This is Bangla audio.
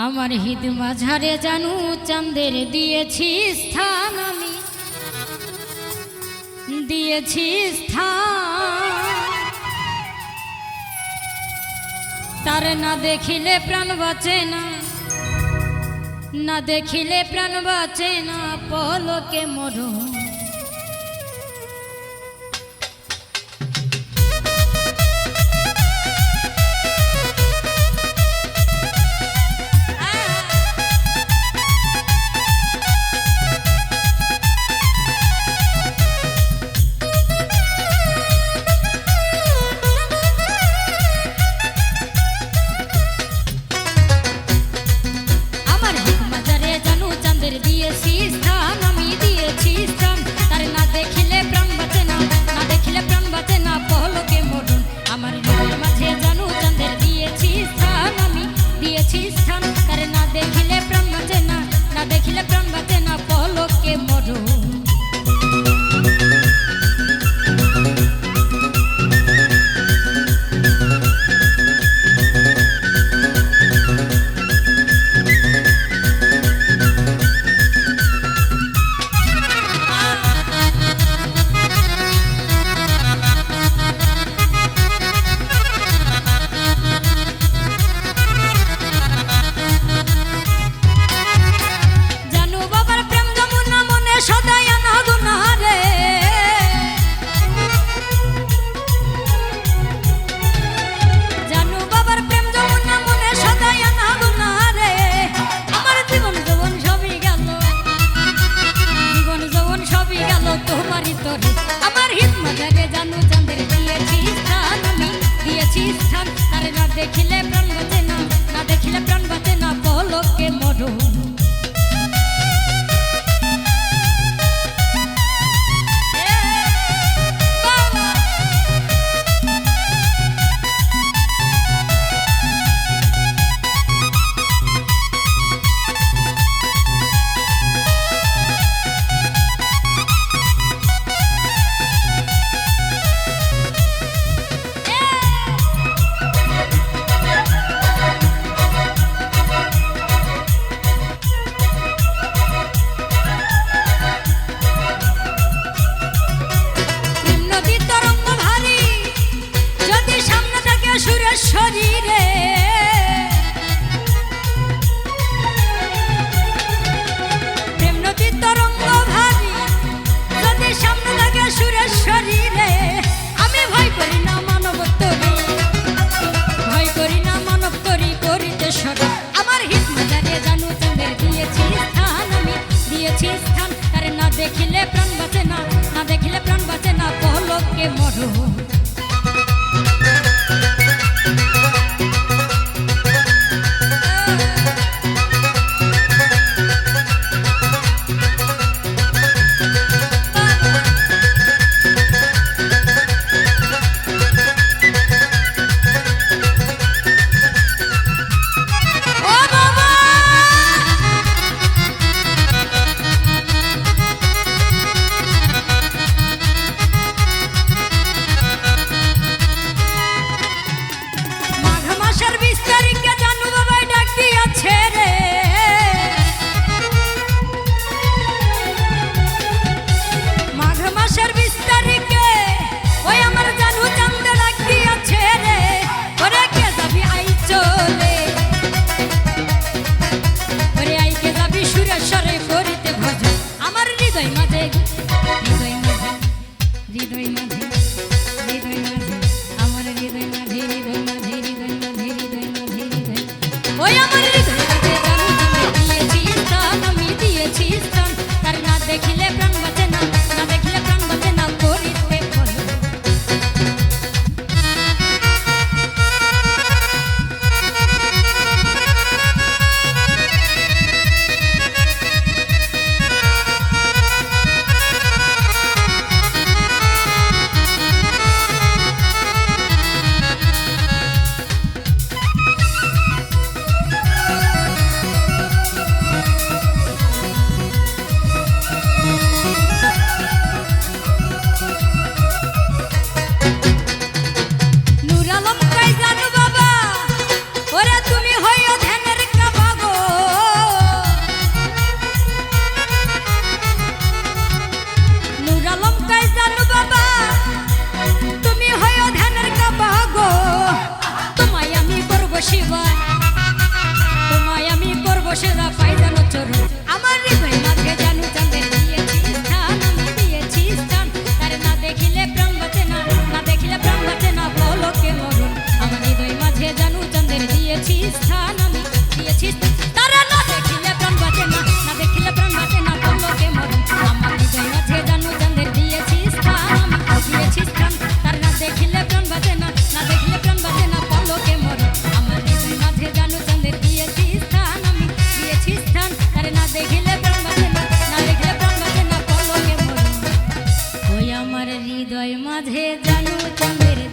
আমার হিদ মাঝারে জানু, চাঁদের দিয়েছি স্থান আমি। দিয়েছি স্থান। তার না দেখিলে প্রাণ বাঁচে না। না দেখিলে প্রাণ বাঁচে না, পলকে মরণ জানো তোমার তরে। আমার হিত মাঝারে জানো চাঁদের দিয়েছি স্থান no. সেবা তোমায় আমি করব সেবা পাই জানো চরণ আমার হৃদয় মাঝে জানো চাঁদের দিয়েছি, স্থান আমি দিয়েছি, স্থান। তার না দেখিলে প্রাণ বাঁচে না না দেখিলে প্রাণ বাঁচে না বলকে মরণ। আমার হৃদয় মাঝে জানো চাঁদের দিয়েছি, স্থান আমি দিয়েছি তারা না দেখিলে প্রাণ বাঁচে না না দেখিলে প্রাণ বাঁচে না বলকে মরণ। আমার হৃদয় মাঝে জানো চাঁদের দিয়েছি, স্থান আমি মাঝে জানু চন্দ্রের